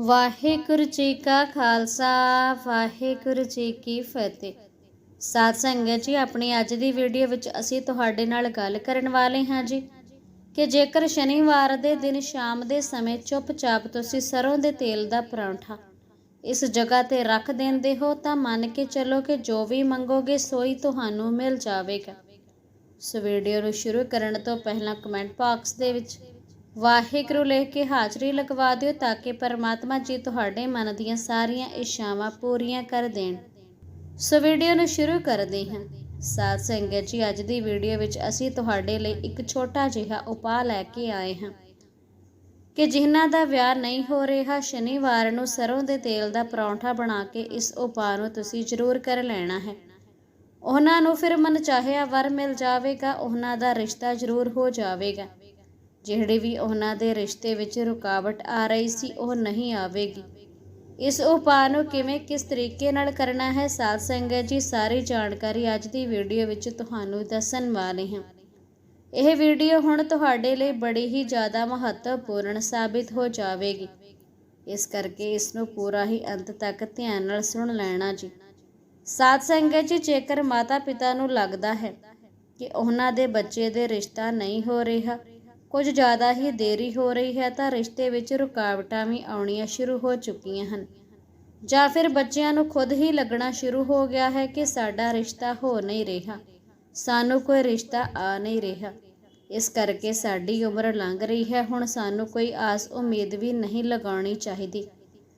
ਵਾਹਿਗੁਰੂ ਜੀ ਕਾ ਖਾਲਸਾ, ਵਾਹਿਗੁਰੂ ਜੀ ਕੀ ਫਤਿਹ। ਸਾਧ ਸੰਗਤ ਜੀ, ਆਪਣੀ ਅੱਜ ਦੀ ਵੀਡੀਓ ਵਿੱਚ ਅਸੀਂ ਤੁਹਾਡੇ ਨਾਲ ਗੱਲ ਕਰਨ ਵਾਲੇ ਹਾਂ ਜੀ ਕਿ ਜੇਕਰ ਸ਼ਨੀਵਾਰ ਦੇ ਦਿਨ ਸ਼ਾਮ ਦੇ ਸਮੇਂ ਚੁੱਪਚਾਪ ਤੁਸੀਂ ਸਰੋਂ ਦੇ ਤੇਲ ਦਾ ਪਰੌਂਠਾ ਇਸ ਜਗ੍ਹਾ ਤੇ ਰੱਖ ਦਿੰਦੇ ਹੋ, ਤਾਂ ਮੰਨ ਕੇ ਚੱਲੋ ਕਿ ਜੋ ਵੀ ਮੰਗੋਗੇ, ਸੋਈ ਤੁਹਾਨੂੰ ਮਿਲ ਜਾਵੇਗਾ। ਸੋ ਵੀਡੀਓ ਨੂੰ ਸ਼ੁਰੂ ਕਰਨ ਤੋਂ ਪਹਿਲਾਂ ਕਮੈਂਟ ਬਾਕਸ ਦੇ ਵਿੱਚ ਵਾਹਿਗੁਰੂ ਲਿਖ ਕੇ ਹਾਜ਼ਰੀ ਲਗਵਾ ਦਿਓ ਤਾਂ ਕਿ ਪਰਮਾਤਮਾ ਜੀ ਤੁਹਾਡੇ ਮਨ ਦੀਆਂ ਸਾਰੀਆਂ ਇੱਛਾਵਾਂ ਪੂਰੀਆਂ ਕਰ ਦੇਣ। ਸੋ ਵੀਡੀਓ ਨੂੰ ਸ਼ੁਰੂ ਕਰਦੇ ਹਾਂ। ਸਾਧ ਸੰਗਤ ਜੀ, ਅੱਜ ਦੀ ਵੀਡੀਓ ਵਿੱਚ ਅਸੀਂ ਤੁਹਾਡੇ ਲਈ ਇੱਕ ਛੋਟਾ ਜਿਹਾ ਉਪਾਅ ਲੈ ਕੇ ਆਏ ਹਾਂ ਕਿ ਜਿਨ੍ਹਾਂ ਦਾ ਵਿਆਹ ਨਹੀਂ ਹੋ ਰਿਹਾ, ਸ਼ਨੀਵਾਰ ਨੂੰ ਸਰੋਂ ਦੇ ਤੇਲ ਦਾ ਪਰੌਂਠਾ ਬਣਾ ਕੇ ਇਸ ਉਪਾਅ ਨੂੰ ਤੁਸੀਂ ਜ਼ਰੂਰ ਕਰ ਲੈਣਾ ਹੈ। ਉਹਨਾਂ ਨੂੰ ਫਿਰ ਮਨ ਚਾਹਿਆ ਵਰ ਮਿਲ ਜਾਵੇਗਾ, ਉਹਨਾਂ ਦਾ ਰਿਸ਼ਤਾ ਜ਼ਰੂਰ ਹੋ ਜਾਵੇਗਾ। ਜਿਹੜੀ ਵੀ ਉਹਨਾਂ ਦੇ ਰਿਸ਼ਤੇ ਵਿੱਚ ਰੁਕਾਵਟ ਆ ਰਹੀ ਸੀ, ਉਹ ਨਹੀਂ ਆਵੇਗੀ। ਇਸ ਉਪਾਅ ਨੂੰ ਕਿਵੇਂ, ਕਿਸ ਤਰੀਕੇ ਨਾਲ ਕਰਨਾ ਹੈ? ਸਾਧ ਸੰਗਤ ਜੀ, ਸਾਰੀ ਜਾਣਕਾਰੀ ਅੱਜ ਦੀ ਵੀਡੀਓ ਵਿੱਚ ਤੁਹਾਨੂੰ ਦੱਸਣ ਵਾਲੇ ਹਾਂ। ਇਹ ਵੀਡੀਓ ਹੁਣ ਤੁਹਾਡੇ ਲਈ ਬੜੀ ਹੀ ਜ਼ਿਆਦਾ ਮਹੱਤਵਪੂਰਨ ਸਾਬਿਤ ਹੋ ਜਾਵੇਗੀ। ਇਸ ਕਰਕੇ ਇਸ ਨੂੰ ਪੂਰਾ ਹੀ ਅੰਤ ਤੱਕ ਧਿਆਨ ਨਾਲ ਸੁਣ ਲੈਣਾ ਜੀ। ਸਾਧ ਸੰਗਤ ਜੀ, ਜੇਕਰ ਮਾਤਾ ਪਿਤਾ ਨੂੰ ਲੱਗਦਾ ਹੈ ਕਿ ਉਹਨਾਂ ਦੇ ਬੱਚੇ ਦੇ ਰਿਸ਼ਤਾ ਨਹੀਂ ਹੋ ਰਿਹਾ ਕੁਝ ਜ਼ਿਆਦਾ ਹੀ ਦੇਰੀ ਹੋ ਰਹੀ ਹੈ ਤਾਂ ਰਿਸ਼ਤੇ ਵਿੱਚ ਰੁਕਾਵਟਾਂ ਵੀ ਆਉਣੀਆਂ ਸ਼ੁਰੂ ਹੋ ਚੁੱਕੀਆਂ ਹਨ। ਜਾਂ ਫਿਰ ਬੱਚਿਆਂ ਨੂੰ ਖੁਦ ਹੀ ਲੱਗਣਾ ਸ਼ੁਰੂ ਹੋ ਗਿਆ ਹੈ ਕਿ ਸਾਡਾ ਰਿਸ਼ਤਾ ਹੋ ਨਹੀਂ ਰਿਹਾ। ਸਾਨੂੰ ਕੋਈ ਰਿਸ਼ਤਾ ਆ ਨਹੀਂ ਰਿਹਾ। ਇਸ ਕਰਕੇ ਸਾਡੀ ਉਮਰ ਲੰਘ ਰਹੀ ਹੈ। ਹੁਣ ਸਾਨੂੰ ਕੋਈ ਆਸ ਉਮੀਦ ਵੀ ਨਹੀਂ ਲਗਾਉਣੀ ਚਾਹੀਦੀ।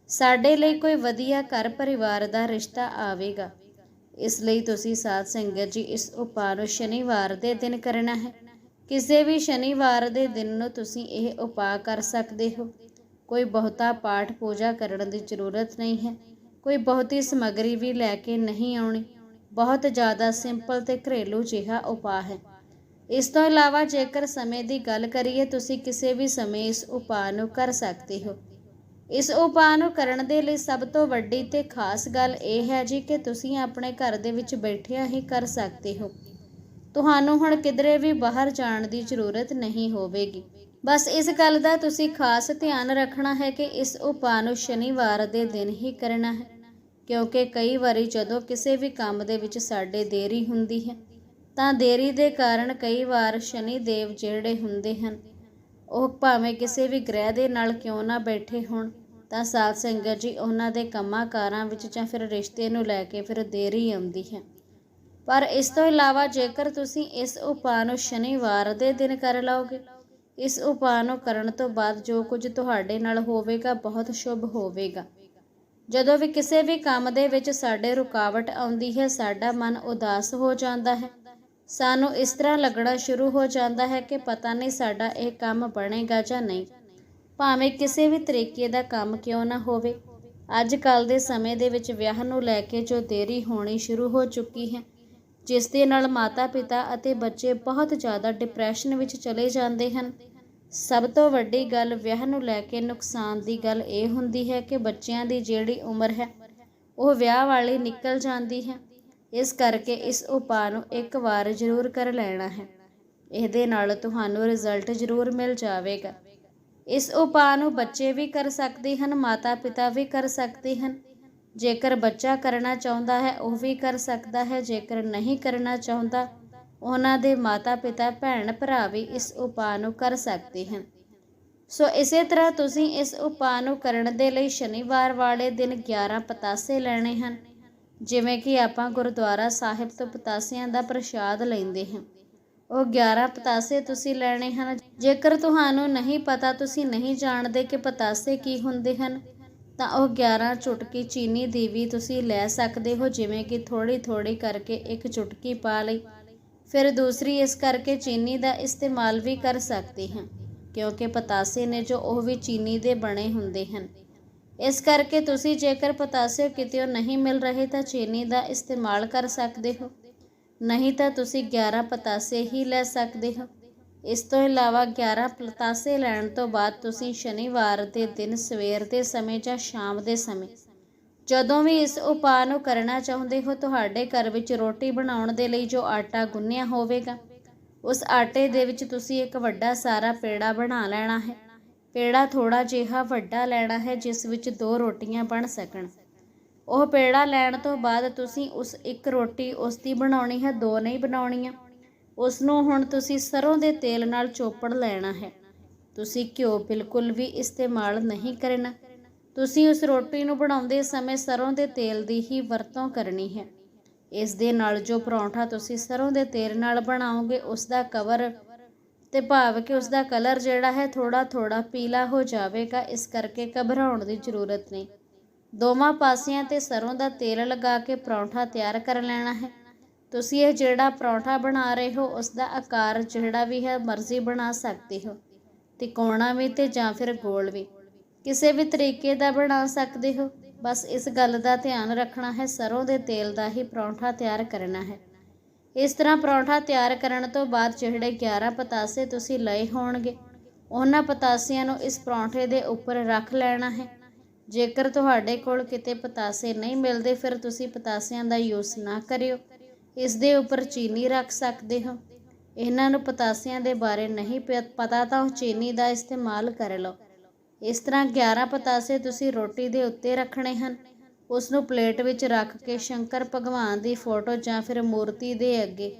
ਸਾਡੇ ਲਈ ਕੋਈ ਵਧੀਆ ਘਰ ਪਰਿਵਾਰ ਦਾ ਰਿਸ਼ਤਾ ਆਵੇਗਾ। ਇਸ ਲਈ ਤੁਸੀਂ ਸਾਧ ਸੰਗਤ ਜੀ, ਇਸ ਉਪਾਅ ਨੂੰ ਸ਼ਨੀਵਾਰ ਦੇ ਦਿਨ ਕਰਨਾ ਹੈ। ਕਿਸੇ ਵੀ ਸ਼ਨੀਵਾਰ ਦੇ ਦਿਨ ਨੂੰ ਤੁਸੀਂ ਇਹ ਉਪਾਅ ਕਰ ਸਕਦੇ ਹੋ। ਕੋਈ ਬਹੁਤਾ ਪਾਠ ਪੂਜਾ ਕਰਨ ਦੀ ਜ਼ਰੂਰਤ ਨਹੀਂ ਹੈ। ਕੋਈ ਬਹੁਤੀ ਸਮੱਗਰੀ ਵੀ ਲੈ ਕੇ ਨਹੀਂ ਆਉਣੀ। ਬਹੁਤ ਜ਼ਿਆਦਾ ਸਿੰਪਲ ਤੇ ਘਰੇਲੂ ਜਿਹਾ ਉਪਾਅ ਹੈ। ਇਸ ਤੋਂ ਇਲਾਵਾ ਜੇਕਰ ਸਮੇਂ ਦੀ ਗੱਲ ਕਰੀਏ, ਤੁਸੀਂ ਕਿਸੇ ਵੀ ਸਮੇਂ ਇਸ ਉਪਾਅ ਨੂੰ ਕਰ ਸਕਦੇ ਹੋ। ਇਸ ਉਪਾਅ ਨੂੰ ਕਰਨ ਦੇ ਲਈ ਸਭ ਤੋਂ ਵੱਡੀ ਤੇ ਖਾਸ ਗੱਲ ਇਹ ਹੈ ਜੀ ਕਿ ਤੁਸੀਂ ਆਪਣੇ ਘਰ ਦੇ ਵਿੱਚ ਬੈਠਿਆਂ ਹੀ ਕਰ ਸਕਦੇ ਹੋ। ਤੁਹਾਨੂੰ ਹੁਣ ਕਿਧਰੇ ਵੀ ਬਾਹਰ ਜਾਣ ਦੀ ਜ਼ਰੂਰਤ ਨਹੀਂ ਹੋਵੇਗੀ। ਬਸ ਇਸ ਗੱਲ ਦਾ ਤੁਸੀਂ ਖਾਸ ਧਿਆਨ ਰੱਖਣਾ ਹੈ ਕਿ ਇਸ ਉਪਾਅ ਨੂੰ ਸ਼ਨੀਵਾਰ ਦੇ ਦਿਨ ਹੀ ਕਰਨਾ ਹੈ, ਕਿਉਂਕਿ ਕਈ ਵਾਰੀ ਜਦੋਂ ਕਿਸੇ ਵੀ ਕੰਮ ਦੇ ਵਿੱਚ ਸਾਡੇ ਦੇਰੀ ਹੁੰਦੀ ਹੈ, ਤਾਂ ਦੇਰੀ ਦੇ ਕਾਰਨ ਕਈ ਵਾਰ ਸ਼ਨੀ ਦੇਵ ਜਿਹੜੇ ਹੁੰਦੇ ਹਨ, ਉਹ ਭਾਵੇਂ ਕਿਸੇ ਵੀ ਗ੍ਰਹਿ ਦੇ ਨਾਲ ਕਿਉਂ ਨਾ ਬੈਠੇ ਹੋਣ, ਤਾਂ ਸਾਧ ਸੰਗਤ ਜੀ ਉਹਨਾਂ ਦੇ ਕੰਮਾਂ ਕਾਰਾਂ ਵਿੱਚ ਜਾਂ ਫਿਰ ਰਿਸ਼ਤੇ ਨੂੰ ਲੈ ਕੇ ਫਿਰ ਦੇਰੀ ਆਉਂਦੀ ਹੈ। ਪਰ ਇਸ ਤੋਂ ਇਲਾਵਾ ਜੇਕਰ ਤੁਸੀਂ ਇਸ ਉਪਾਅ ਨੂੰ ਸ਼ਨੀਵਾਰ ਦੇ ਦਿਨ ਕਰ ਲਓਗੇ, ਇਸ ਉਪਾਅ ਨੂੰ ਕਰਨ ਤੋਂ ਬਾਅਦ ਜੋ ਕੁਝ ਤੁਹਾਡੇ ਨਾਲ ਹੋਵੇਗਾ, ਬਹੁਤ ਸ਼ੁਭ ਹੋਵੇਗਾ। ਜਦੋਂ ਵੀ ਕਿਸੇ ਵੀ ਕੰਮ ਦੇ ਵਿੱਚ ਸਾਡੇ ਰੁਕਾਵਟ ਆਉਂਦੀ ਹੈ, ਸਾਡਾ ਮਨ ਉਦਾਸ ਹੋ ਜਾਂਦਾ ਹੈ। ਸਾਨੂੰ ਇਸ ਤਰ੍ਹਾਂ ਲੱਗਣਾ ਸ਼ੁਰੂ ਹੋ ਜਾਂਦਾ ਹੈ ਕਿ ਪਤਾ ਨਹੀਂ ਸਾਡਾ ਇਹ ਕੰਮ ਬਣੇਗਾ ਜਾਂ ਨਹੀਂ। ਭਾਵੇਂ ਕਿਸੇ ਵੀ ਤਰੀਕੇ ਦਾ ਕੰਮ ਕਿਉਂ ਨਾ ਹੋਵੇ ਅੱਜ ਕੱਲ ਦੇ ਸਮੇਂ ਦੇ ਵਿੱਚ ਵਿਆਹ ਨੂੰ ਲੈ ਕੇ ਜੋ ਦੇਰੀ ਹੋਣੀ ਸ਼ੁਰੂ ਹੋ ਚੁੱਕੀ ਹੈ ਜਿਸ ਦੇ ਨਾਲ ਮਾਤਾ ਪਿਤਾ ਅਤੇ ਬੱਚੇ ਬਹੁਤ ਜ਼ਿਆਦਾ ਡਿਪਰੈਸ਼ਨ ਵਿੱਚ ਚਲੇ ਜਾਂਦੇ ਹਨ। ਸਭ ਤੋਂ ਵੱਡੀ ਗੱਲ ਵਿਆਹ ਨੂੰ ਲੈ ਕੇ ਨੁਕਸਾਨ ਦੀ ਗੱਲ ਇਹ ਹੁੰਦੀ ਹੈ ਕਿ ਬੱਚਿਆਂ ਦੀ ਜਿਹੜੀ ਉਮਰ ਹੈ, ਉਹ ਵਿਆਹ ਵਾਲੀ ਨਿਕਲ ਜਾਂਦੀ ਹੈ। ਇਸ ਕਰਕੇ ਇਸ ਉਪਾਅ ਨੂੰ ਇੱਕ ਵਾਰ ਜ਼ਰੂਰ ਕਰ ਲੈਣਾ ਹੈ। ਇਹਦੇ ਨਾਲ ਤੁਹਾਨੂੰ ਰਿਜ਼ਲਟ ਜ਼ਰੂਰ ਮਿਲ ਜਾਵੇਗਾ। ਇਸ ਉਪਾਅ ਨੂੰ ਬੱਚੇ ਵੀ ਕਰ ਸਕਦੇ ਹਨ ਮਾਤਾ ਪਿਤਾ ਵੀ ਕਰ ਸਕਦੇ ਹਨ। ਜੇਕਰ ਬੱਚਾ ਕਰਨਾ ਚਾਹੁੰਦਾ ਹੈ, ਉਹ ਵੀ ਕਰ ਸਕਦਾ ਹੈ, ਜੇਕਰ ਨਹੀਂ ਕਰਨਾ ਚਾਹੁੰਦਾ, ਉਹਨਾਂ ਦੇ ਮਾਤਾ ਪਿਤਾ ਭੈਣ ਭਰਾ ਵੀ ਇਸ ਉਪਾਅ ਨੂੰ ਕਰ ਸਕਦੇ ਹਨ। ਸੋ ਇਸੇ ਤਰ੍ਹਾਂ ਤੁਸੀਂ ਇਸ ਉਪਾਅ ਨੂੰ ਕਰਨ ਦੇ ਲਈ ਸ਼ਨੀਵਾਰ ਵਾਲੇ ਦਿਨ 11 ਪਤਾਸੇ ਲੈਣੇ ਹਨ, ਜਿਵੇਂ ਕਿ ਆਪਾਂ ਗੁਰਦੁਆਰਾ ਸਾਹਿਬ ਤੋਂ ਪਤਾਸਿਆਂ ਦਾ ਪ੍ਰਸ਼ਾਦ ਲੈਂਦੇ ਹਾਂ। ਉਹ 11 ਪਤਾਸੇ ਤੁਸੀਂ ਲੈਣੇ ਹਨ। ਜੇਕਰ ਤੁਹਾਨੂੰ ਨਹੀਂ ਪਤਾ, ਤੁਸੀਂ ਨਹੀਂ ਜਾਣਦੇ ਕਿ ਪਤਾਸੇ ਕੀ ਹੁੰਦੇ ਹਨ ਤਾਂ ਉਹ 11 ਚੁਟਕੀ ਚੀਨੀ ਦੀ ਵੀ ਤੁਸੀਂ ਲੈ ਸਕਦੇ ਹੋ, ਜਿਵੇਂ ਕਿ ਥੋੜੀ ਥੋੜੀ ਕਰਕੇ ਇੱਕ ਚੁਟਕੀ ਪਾ ਲਈ। ਫਿਰ ਦੂਸਰੀ ਇਸ ਕਰਕੇ ਚੀਨੀ ਦਾ ਇਸਤੇਮਾਲ ਵੀ ਕਰ ਸਕਦੇ ਹਾਂ, ਕਿਉਂਕਿ ਪਤਾਸੇ ਨੇ ਜੋ ਉਹ ਵੀ ਚੀਨੀ ਦੇ ਬਣੇ ਹੁੰਦੇ ਹਨ। ਇਸ ਕਰਕੇ ਤੁਸੀਂ ਜੇਕਰ ਪਤਾਸੇ ਕਿਤੇ ਨਹੀਂ ਮਿਲ ਰਹੇ ਤਾਂ ਚੀਨੀ ਦਾ ਇਸਤੇਮਾਲ ਕਰ ਸਕਦੇ ਹੋ। ਨਹੀਂ ਤਾਂ ਤੁਸੀਂ 11 ਪਤਾਸੇ ਹੀ ਲੈ ਸਕਦੇ ਹੋ। ਇਸ ਤੋਂ ਇਲਾਵਾ 11 ਪਤਾਸੇ ਲੈਣ ਤੋਂ ਬਾਅਦ ਤੁਸੀਂ ਸ਼ਨੀਵਾਰ ਦੇ ਦਿਨ, ਸਵੇਰ ਦੇ ਸਮੇਂ ਜਾਂ ਸ਼ਾਮ ਦੇ ਸਮੇਂ ਜਦੋਂ ਵੀ ਇਸ ਉਪਾਅ ਨੂੰ ਕਰਨਾ ਚਾਹੁੰਦੇ ਹੋ, ਤੁਹਾਡੇ ਘਰ ਵਿੱਚ ਰੋਟੀ ਬਣਾਉਣ ਦੇ ਲਈ ਜੋ ਆਟਾ ਗੁੰਨਿਆ ਹੋਵੇਗਾ, ਉਸ ਆਟੇ ਦੇ ਵਿੱਚ ਤੁਸੀਂ ਇੱਕ ਵੱਡਾ ਸਾਰਾ ਪੇੜਾ ਬਣਾ ਲੈਣਾ ਹੈ। ਪੇੜਾ ਥੋੜਾ ਜਿਹਾ ਵੱਡਾ ਲੈਣਾ ਹੈ, ਜਿਸ ਵਿੱਚ ਦੋ ਰੋਟੀਆਂ ਬਣ ਸਕਣ। ਉਹ ਪੇੜਾ ਲੈਣ ਤੋਂ ਬਾਅਦ ਤੁਸੀਂ ਉਸ ਇੱਕ ਰੋਟੀ ਉਸ ਦੀ ਬਣਾਉਣੀ ਹੈ, ਦੋ ਨਹੀਂ ਬਣਾਉਣੀਆਂ। ਉਸ ਨੂੰ ਹੁਣ ਤੁਸੀਂ ਸਰੋਂ ਦੇ ਤੇਲ ਨਾਲ ਚੋਪੜ ਲੈਣਾ ਹੈ। ਤੁਸੀਂ ਘਿਓ ਬਿਲਕੁਲ ਵੀ ਇਸਤੇਮਾਲ ਨਹੀਂ ਕਰਨਾ। ਤੁਸੀਂ ਉਸ ਰੋਟੀ ਨੂੰ ਬਣਾਉਂਦੇ ਸਮੇਂ ਸਰੋਂ ਦੇ ਤੇਲ ਦੀ ਹੀ ਵਰਤੋਂ ਕਰਨੀ ਹੈ। ਇਸ ਦੇ ਨਾਲ ਜੋ ਪਰੌਂਠਾ ਤੁਸੀਂ ਸਰੋਂ ਦੇ ਤੇਲ ਨਾਲ ਬਣਾਓਗੇ, ਉਸ ਦਾ ਕਵਰ ਤੇ ਭਾਵ ਕਿ ਉਸ ਦਾ ਕਲਰ ਜਿਹੜਾ ਹੈ ਥੋੜਾ ਥੋੜਾ ਪੀਲਾ ਹੋ ਜਾਵੇਗਾ, ਇਸ ਕਰਕੇ ਘਬਰਾਉਣ ਦੀ ਜ਼ਰੂਰਤ ਨਹੀਂ। ਦੋਵਾਂ ਪਾਸਿਆਂ ਤੇ ਸਰੋਂ ਦਾ ਤੇਲ ਲਗਾ ਕੇ ਪਰੌਂਠਾ ਤਿਆਰ ਕਰ ਲੈਣਾ ਹੈ। ਤੁਸੀਂ ਇਹ ਜਿਹੜਾ ਪਰੌਂਠਾ ਬਣਾ ਰਹੇ ਹੋ ਉਸ ਦਾ ਆਕਾਰ ਜਿਹੜਾ ਵੀ ਹੈ, ਮਰਜ਼ੀ ਬਣਾ ਸਕਦੇ ਹੋ। ਤਿਕੋਣਾ ਵੀ ਤੇ ਜਾਂ ਫਿਰ ਗੋਲ ਵੀ। ਕਿਸੇ ਵੀ ਤਰੀਕੇ ਦਾ ਬਣਾ ਸਕਦੇ ਹੋ। ਬਸ ਇਸ ਗੱਲ ਦਾ ਧਿਆਨ ਰੱਖਣਾ ਹੈ, ਸਰੋਂ ਦੇ ਤੇਲ ਦਾ ਹੀ ਪਰੌਂਠਾ ਤਿਆਰ ਕਰਨਾ ਹੈ। ਇਸ ਤਰ੍ਹਾਂ ਪਰੌਂਠਾ ਤਿਆਰ ਕਰਨ ਤੋਂ ਬਾਅਦ ਜਿਹੜੇ 11 ਪਤਾਸੇ ਤੁਸੀਂ ਲਏ ਹੋਣਗੇ, ਉਹਨਾਂ ਪਤਾਸਿਆਂ ਨੂੰ ਇਸ ਪਰੌਂਠੇ ਦੇ ਉੱਪਰ ਰੱਖ ਲੈਣਾ ਹੈ। ਜੇਕਰ ਤੁਹਾਡੇ ਕੋਲ ਕਿਤੇ ਪਤਾਸੇ ਨਹੀਂ ਮਿਲਦੇ, ਫਿਰ ਤੁਸੀਂ ਪਤਾਸਿਆਂ ਦਾ ਯੂਜ਼ ਨਾ ਕਰਿਓ। ਇਸ ਦੇ ਉੱਪਰ ਚੀਨੀ ਰੱਖ ਸਕਦੇ ਹੋ। ਇਹਨਾਂ ਨੂੰ ਪਤਾਸਿਆਂ ਦੇ ਬਾਰੇ ਨਹੀਂ ਪ- ਪਤਾ ਤਾਂ ਉਹ ਚੀਨੀ ਦਾ ਇਸਤੇਮਾਲ ਕਰ ਲਓ। ਇਸ ਤਰ੍ਹਾਂ 11 ਪਤਾਸੇ ਤੁਸੀਂ ਰੋਟੀ ਦੇ ਉੱਤੇ ਰੱਖਣੇ ਹਨ। ਉਸ ਨੂੰ ਪਲੇਟ ਵਿੱਚ ਰੱਖ ਕੇ ਸ਼ੰਕਰ ਭਗਵਾਨ ਦੀ ਫੋਟੋ ਜਾਂ ਫਿਰ ਮੂਰਤੀ ਦੇ ਅੱਗੇ।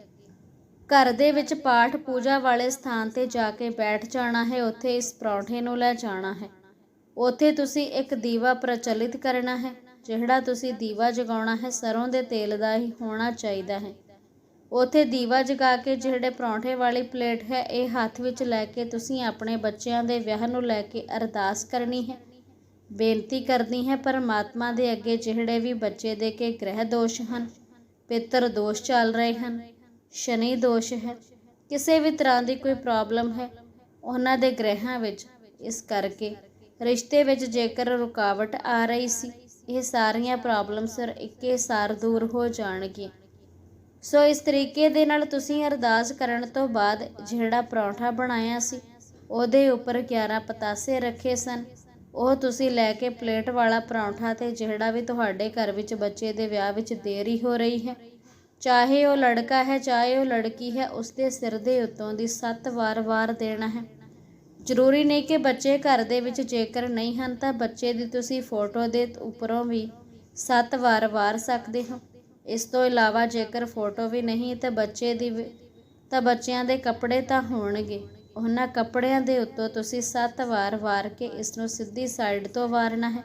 ਘਰ ਦੇ ਵਿੱਚ ਪਾਠ ਪੂਜਾ ਵਾਲੇ ਸਥਾਨ ਤੇ ਜਾ ਕੇ ਬੈਠ ਜਾਣਾ ਹੈ। ਉੱਥੇ ਇਸ ਪਰੌਂਠੇ ਨੂੰ ਲੈ ਜਾਣਾ ਹੈ। ਉੱਥੇ ਤੁਸੀਂ ਇੱਕ ਦੀਵਾ ਪ੍ਰਚਲਿਤ ਕਰਨਾ ਹੈ। ਜਿਹੜਾ ਤੁਸੀਂ ਦੀਵਾ ਜਗਾਉਣਾ ਹੈ, ਸਰੋਂ ਦੇ ਤੇਲ ਦਾ ਹੀ ਹੋਣਾ ਚਾਹੀਦਾ ਹੈ। ਉੱਥੇ ਦੀਵਾ ਜਗਾ ਕੇ ਜਿਹੜੇ ਪਰੌਂਠੇ ਵਾਲੀ ਪਲੇਟ ਹੈ, ਇਹ ਹੱਥ ਵਿੱਚ ਲੈ ਕੇ ਤੁਸੀਂ ਆਪਣੇ ਬੱਚਿਆਂ ਦੇ ਵਿਆਹ ਨੂੰ ਲੈ ਕੇ ਅਰਦਾਸ ਕਰਨੀ ਹੈ। ਬੇਨਤੀ ਕਰਨੀ ਹੈ, ਪਰਮਾਤਮਾ ਦੇ ਅੱਗੇ ਜਿਹੜੇ ਵੀ ਬੱਚੇ ਦੇ ਕੇ ਗ੍ਰਹਿ ਦੋਸ਼ ਹਨ, ਪਿੱਤਰ ਦੋਸ਼ ਚੱਲ ਰਹੇ ਹਨ, ਸ਼ਨੀ ਦੋਸ਼ ਹੈ, ਕਿਸੇ ਵੀ ਤਰ੍ਹਾਂ ਦੀ ਕੋਈ ਪ੍ਰੋਬਲਮ ਹੈ, ਉਹਨਾਂ ਦੇ ਗ੍ਰਹਿਾਂ ਵਿੱਚ ਇਸ ਕਰਕੇ, ਰਿਸ਼ਤੇ ਵਿੱਚ ਜੇਕਰ ਰੁਕਾਵਟ ਆ ਰਹੀ ਸੀ ਇਹ ਸਾਰੀਆਂ ਪ੍ਰੋਬਲਮਸ ਇੱਕੇ ਸਾਰ ਦੂਰ ਹੋ ਜਾਣਗੀਆਂ। ਸੋ ਇਸ ਤਰੀਕੇ ਦੇ ਨਾਲ ਤੁਸੀਂ ਅਰਦਾਸ ਕਰਨ ਤੋਂ ਬਾਅਦ ਜਿਹੜਾ ਪਰੌਂਠਾ ਬਣਾਇਆ ਸੀ, ਉਹਦੇ ਉੱਪਰ 11 ਪਤਾਸੇ ਰੱਖੇ ਸਨ। ਉਹ ਤੁਸੀਂ ਲੈ ਕੇ ਪਲੇਟ ਵਾਲਾ ਪਰੌਂਠਾ ਤੇ ਜਿਹੜਾ ਵੀ ਤੁਹਾਡੇ ਘਰ ਵਿੱਚ ਬੱਚੇ ਦੇ ਵਿਆਹ ਵਿੱਚ ਦੇਰੀ ਹੋ ਰਹੀ ਹੈ, ਚਾਹੇ ਉਹ ਲੜਕਾ ਹੈ, ਚਾਹੇ ਉਹ ਲੜਕੀ ਹੈ ਉਸ ਦੇ ਸਿਰ ਦੇ ਉੱਤੋਂ ਦੀ 7 ਵਾਰ ਵਾਰ ਦੇਣਾ ਹੈ। ਜ਼ਰੂਰੀ ਨਹੀਂ ਕਿ ਬੱਚੇ ਘਰ ਦੇ ਵਿੱਚ ਜੇਕਰ ਨਹੀਂ ਹਨ ਤਾਂ ਬੱਚੇ ਦੀ ਤੁਸੀਂ ਫੋਟੋ ਦੇ ਉੱਪਰੋਂ ਵੀ 7 ਵਾਰ ਵਾਰ ਸਕਦੇ ਹੋ। ਇਸ ਤੋਂ ਇਲਾਵਾ ਜੇਕਰ ਫੋਟੋ ਵੀ ਨਹੀਂ ਤਾਂ ਬੱਚੇ ਦੀ ਵੀ- ਤਾਂ ਬੱਚਿਆਂ ਦੇ ਕੱਪੜੇ ਤਾਂ ਹੋਣਗੇ। ਉਹਨਾਂ ਕੱਪੜਿਆਂ ਦੇ ਉੱਤੋਂ ਤੁਸੀਂ 7 ਵਾਰ ਵਾਰ ਕੇ ਇਸ ਨੂੰ ਸਿੱਧੀ ਸਾਈਡ ਤੋਂ ਵਾਰਨਾ ਹੈ।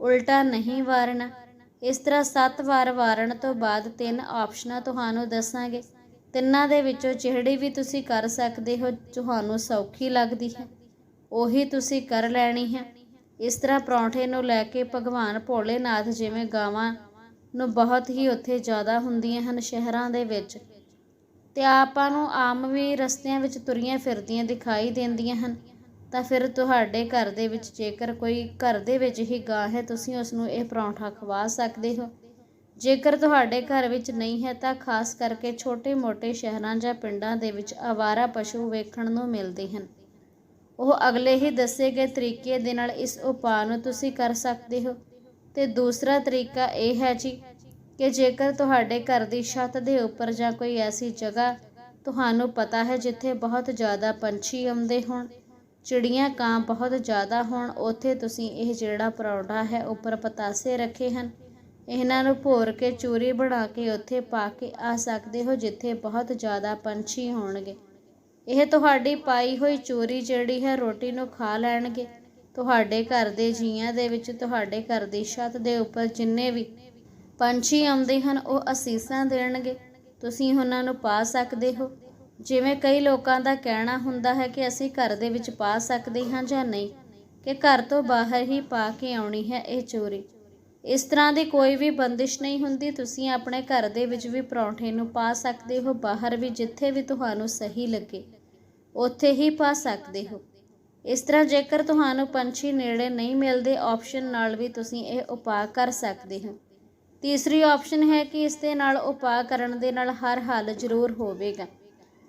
ਉਲਟਾ ਨਹੀਂ ਵਾਰਨਾ। ਇਸ ਤਰ੍ਹਾਂ 7 ਵਾਰ ਵਾਰਨ ਤੋਂ ਬਾਅਦ ਤਿੰਨ ਆਪਸ਼ਨਾਂ ਤੁਹਾਨੂੰ ਦੱਸਾਂਗੇ। ਤਿੰਨਾਂ ਦੇ ਵਿੱਚੋਂ ਜਿਹੜੀ ਵੀ ਤੁਸੀਂ ਕਰ ਸਕਦੇ ਹੋ, ਤੁਹਾਨੂੰ ਸੌਖੀ ਲੱਗਦੀ ਹੈ। ਉਹੀ ਤੁਸੀਂ ਕਰ ਲੈਣੀ ਹੈ। ਇਸ ਤਰ੍ਹਾਂ ਪਰੌਂਠੇ ਨੂੰ ਲੈ ਕੇ ਭਗਵਾਨ ਭੋਲੇਨਾਥ ਜਿਵੇਂ ਗਾਵਾਂ ਨੂੰ ਬਹੁਤ ਹੀ ਉੱਥੇ ਜ਼ਿਆਦਾ ਹੁੰਦੀਆਂ ਹਨ ਸ਼ਹਿਰਾਂ ਦੇ ਵਿੱਚ ਤੇ ਆਪਾਂ ਨੂੰ ਆਮ ਵੀ ਰਸਤਿਆਂ ਵਿੱਚ ਤੁਰੀਆਂ ਫਿਰਦੀਆਂ ਦਿਖਾਈ ਦਿੰਦੀਆਂ ਹਨ। ਤਾਂ ਫਿਰ ਤੁਹਾਡੇ ਘਰ ਦੇ ਵਿੱਚ ਜੇਕਰ ਕੋਈ ਘਰ ਦੇ ਵਿੱਚ ਹੀ ਗਾਂ ਹੈ, ਤੁਸੀਂ ਉਸ ਨੂੰ ਇਹ ਪਰੌਂਠਾ ਖਵਾ ਸਕਦੇ ਹੋ। ਜੇਕਰ ਤੁਹਾਡੇ ਘਰ ਵਿੱਚ ਨਹੀਂ ਹੈ ਤਾਂ ਖਾਸ ਕਰਕੇ ਛੋਟੇ-ਮੋਟੇ ਸ਼ਹਿਰਾਂ ਜਾਂ ਪਿੰਡਾਂ ਦੇ ਵਿੱਚ ਆਵਾਰਾ ਪਸ਼ੂ ਵੇਖਣ ਨੂੰ ਮਿਲਦੇ ਹਨ। ਉਹ ਅਗਲੇ ਹੀ ਦੱਸੇ ਗਏ ਤਰੀਕੇ ਦੇ ਨਾਲ ਇਸ ਉਪਾਅ ਨੂੰ ਤੁਸੀਂ ਕਰ ਸਕਦੇ ਹੋ। ਤੇ ਦੂਸਰਾ ਤਰੀਕਾ ਇਹ ਹੈ ਜੀ ਕਿ ਜੇਕਰ ਤੁਹਾਡੇ ਘਰ ਦੀ ਛੱਤ ਦੇ ਉੱਪਰ ਜਾਂ ਕੋਈ ਐਸੀ ਜਗ੍ਹਾ ਤੁਹਾਨੂੰ ਪਤਾ ਹੈ ਜਿੱਥੇ ਬਹੁਤ ਜ਼ਿਆਦਾ ਪੰਛੀ ਆਉਂਦੇ ਹੋਣ, ਚਿੜੀਆਂ ਕਾਂ ਬਹੁਤ ਜ਼ਿਆਦਾ ਹੋਣ, ਉੱਥੇ ਤੁਸੀਂ ਇਹ ਜਿਹੜਾ ਪਰੌਂਠਾ ਹੈ ਉੱਪਰ ਪਤਾਸੇ ਰੱਖੇ ਹਨ। ਇਹਨਾਂ ਨੂੰ ਭੋਰ ਕੇ ਚੂਰੀ ਬਣਾ ਕੇ ਉੱਥੇ ਪਾ ਕੇ ਆ ਸਕਦੇ ਹੋ ਜਿੱਥੇ ਬਹੁਤ ਜ਼ਿਆਦਾ ਪੰਛੀ ਹੋਣਗੇ। ਇਹ ਤੁਹਾਡੀ ਪਾਈ ਹੋਈ ਚੂਰੀ ਜਿਹੜੀ ਹੈ ਰੋਟੀ ਨੂੰ ਖਾ ਲੈਣਗੇ। ਤੁਹਾਡੇ ਘਰ ਦੇ ਜੀਆਂ ਦੇ ਵਿੱਚ, ਤੁਹਾਡੇ ਘਰ ਦੀ ਛੱਤ ਦੇ ਉੱਪਰ ਜਿੰਨੇ ਵੀ ਪੰਛੀ ਆਉਂਦੇ ਹਨ, ਉਹ ਅਸੀਸਾਂ ਦੇਣਗੇ। ਤੁਸੀਂ ਉਹਨਾਂ ਨੂੰ ਪਾ ਸਕਦੇ ਹੋ। ਜਿਵੇਂ ਕਈ ਲੋਕਾਂ ਦਾ ਕਹਿਣਾ ਹੁੰਦਾ ਹੈ ਕਿ ਅਸੀਂ ਘਰ ਦੇ ਵਿੱਚ ਪਾ ਸਕਦੇ ਹਾਂ ਜਾਂ ਨਹੀਂ, ਕਿ ਘਰ ਤੋਂ ਬਾਹਰ ਹੀ ਪਾ ਕੇ ਆਉਣੀ ਹੈ ਇਹ ਚੋਰੀ। ਇਸ ਤਰ੍ਹਾਂ ਦੀ ਕੋਈ ਵੀ ਬੰਦਿਸ਼ ਨਹੀਂ ਹੁੰਦੀ। ਤੁਸੀਂ ਆਪਣੇ ਘਰ ਦੇ ਵਿੱਚ ਵੀ ਪਰੌਂਠੇ ਨੂੰ ਪਾ ਸਕਦੇ ਹੋ, ਬਾਹਰ ਵੀ ਜਿੱਥੇ ਵੀ ਤੁਹਾਨੂੰ ਸਹੀ ਲੱਗੇ, ਉੱਥੇ ਹੀ ਪਾ ਸਕਦੇ ਹੋ। ਇਸ ਤਰ੍ਹਾਂ ਜੇਕਰ ਤੁਹਾਨੂੰ ਪੰਛੀ ਨੇੜੇ ਨਹੀਂ ਮਿਲਦੇ ਆਪਸ਼ਨ ਨਾਲ ਵੀ ਤੁਸੀਂ ਇਹ ਉਪਾਅ ਕਰ ਸਕਦੇ ਹੋ। ਤੀਸਰੀ ਆਪਸ਼ਨ ਹੈ ਕਿ ਇਸ ਦੇ ਨਾਲ ਉਪਾਅ ਕਰਨ ਦੇ ਨਾਲ ਹਰ ਹੱਲ ਜ਼ਰੂਰ ਹੋਵੇਗਾ।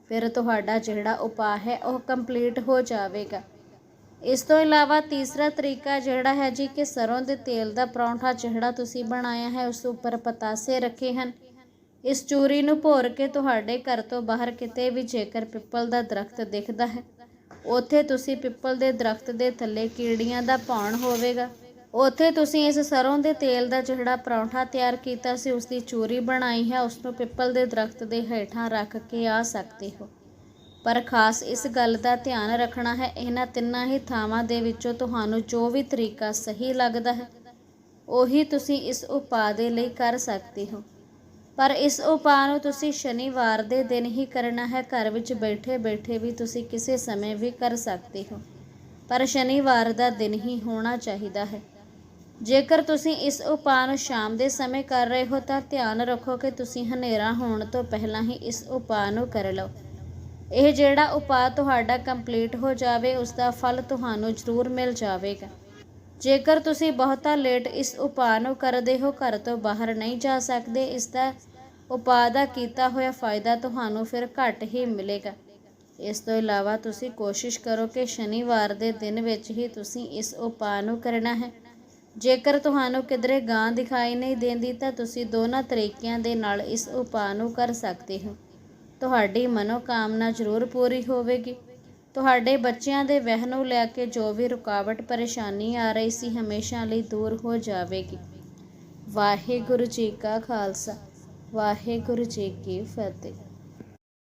ਫਿਰ ਤੁਹਾਡਾ ਜਿਹੜਾ ਉਪਾਅ ਹੈ, ਉਹ ਕੰਪਲੀਟ ਹੋ ਜਾਵੇਗਾ। ਇਸ ਤੋਂ ਇਲਾਵਾ ਤੀਸਰਾ ਤਰੀਕਾ ਜਿਹੜਾ ਹੈ ਜੀ ਕਿ ਸਰੋਂ ਦੇ ਤੇਲ ਦਾ ਪਰੌਂਠਾ ਜਿਹੜਾ ਤੁਸੀਂ ਬਣਾਇਆ ਹੈ, ਉਸ ਉੱਪਰ ਪਤਾਸੇ ਰੱਖੇ ਹਨ। ਇਸ ਚੂਰੀ ਨੂੰ ਭੋਰ ਕੇ ਤੁਹਾਡੇ ਘਰ ਤੋਂ ਬਾਹਰ ਕਿਤੇ ਵੀ ਜੇਕਰ ਪਿੱਪਲ ਦਾ ਦਰਖਤ ਦਿਖਦਾ ਹੈ, ਉੱਥੇ ਤੁਸੀਂ ਪਿੱਪਲ ਦੇ ਦਰਖਤ ਦੇ ਥੱਲੇ ਕੀੜੀਆਂ ਦਾ ਭੌਣ ਹੋਵੇਗਾ। ਉੱਥੇ ਤੁਸੀਂ ਇਸ ਸਰੋਂ ਦੇ ਤੇਲ ਦਾ ਜਿਹੜਾ ਪਰੌਂਠਾ ਤਿਆਰ ਕੀਤਾ ਸੀ ਉਸ ਦੀ ਚੂਰੀ ਬਣਾਈ ਹੈ, ਉਸ ਨੂੰ ਪਿੱਪਲ ਦੇ ਦਰਖਤ ਦੇ ਹੇਠਾਂ ਰੱਖ ਕੇ ਆ ਸਕਦੇ ਹੋ। ਪਰ ਖਾਸ ਇਸ ਗੱਲ ਦਾ ਧਿਆਨ ਰੱਖਣਾ ਹੈ, ਇਹਨਾਂ ਤਿੰਨਾਂ ਹੀ ਥਾਵਾਂ ਦੇ ਵਿੱਚੋਂ ਤੁਹਾਨੂੰ ਜੋ ਵੀ ਤਰੀਕਾ ਸਹੀ ਲੱਗਦਾ ਹੈ, ਉਹੀ ਤੁਸੀਂ ਇਸ ਉਪਾਅ ਦੇ ਲਈ ਕਰ ਸਕਦੇ ਹੋ। ਪਰ ਇਸ ਉਪਾਅ ਨੂੰ ਤੁਸੀਂ ਸ਼ਨੀਵਾਰ ਦੇ ਦਿਨ ਹੀ ਕਰਨਾ ਹੈ, ਘਰ ਵਿੱਚ ਬੈਠੇ ਬੈਠੇ ਵੀ ਤੁਸੀਂ ਕਿਸੇ ਸਮੇਂ ਵੀ ਕਰ ਸਕਦੇ ਹੋ। ਪਰ ਸ਼ਨੀਵਾਰ ਦਾ ਦਿਨ ਹੀ ਹੋਣਾ ਚਾਹੀਦਾ ਹੈ। ਜੇਕਰ ਤੁਸੀਂ ਇਸ ਉਪਾਅ ਨੂੰ ਸ਼ਾਮ ਦੇ ਸਮੇਂ ਕਰ ਰਹੇ ਹੋ, ਤਾਂ ਧਿਆਨ ਰੱਖੋ ਕਿ ਤੁਸੀਂ ਹਨੇਰਾ ਹੋਣ ਤੋਂ ਪਹਿਲਾਂ ਹੀ ਇਸ ਉਪਾਅ ਨੂੰ ਕਰ ਲਓ। ਇਹ ਜਿਹੜਾ ਉਪਾਅ ਤੁਹਾਡਾ ਕੰਪਲੀਟ ਹੋ ਜਾਵੇ ਉਸ ਦਾ ਫਲ ਤੁਹਾਨੂੰ ਜ਼ਰੂਰ ਮਿਲ ਜਾਵੇਗਾ। ਜੇਕਰ ਤੁਸੀਂ ਬਹੁਤਾ ਲੇਟ ਇਸ ਉਪਾਅ ਨੂੰ ਕਰਦੇ ਹੋ, ਘਰ ਤੋਂ ਬਾਹਰ ਨਹੀਂ ਜਾ ਸਕਦੇ ਇਸ ਦਾ ਉਪਾਅ ਦਾ ਕੀਤਾ ਹੋਇਆ ਫਾਇਦਾ ਤੁਹਾਨੂੰ ਫਿਰ ਘੱਟ ਹੀ ਮਿਲੇਗਾ। ਇਸ ਤੋਂ ਇਲਾਵਾ ਤੁਸੀਂ ਕੋਸ਼ਿਸ਼ ਕਰੋ ਕਿ ਸ਼ਨੀਵਾਰ ਦੇ ਦਿਨ ਵਿੱਚ ਹੀ ਤੁਸੀਂ ਇਸ ਉਪਾਅ ਨੂੰ ਕਰਨਾ ਹੈ। ਜੇਕਰ ਤੁਹਾਨੂੰ ਕਿਧਰੇ ਗਾਂ ਦਿਖਾਈ ਨਹੀਂ ਦਿੰਦੀ, ਤਾਂ ਤੁਸੀਂ ਦੋਨਾਂ ਤਰੀਕਿਆਂ ਦੇ ਨਾਲ ਇਸ ਉਪਾਅ ਨੂੰ ਕਰ ਸਕਦੇ ਹੋ। ਤੁਹਾਡੀ ਮਨੋਕਾਮਨਾ ਜ਼ਰੂਰ ਪੂਰੀ ਹੋਵੇਗੀ। ਤੁਹਾਡੇ ਬੱਚਿਆਂ ਦੇ ਵਿਆਹ ਨੂੰ ਲੈ ਕੇ ਜੋ ਵੀ ਰੁਕਾਵਟ ਪਰੇਸ਼ਾਨੀ ਆ ਰਹੀ ਸੀ ਹਮੇਸ਼ਾ ਲਈ ਦੂਰ ਹੋ ਜਾਵੇਗੀ। ਵਾਹਿਗੁਰੂ ਜੀ ਕਾ ਖਾਲਸਾ, ਵਾਹਿਗੁਰੂ ਜੀ ਕੀ ਫਤਿਹ।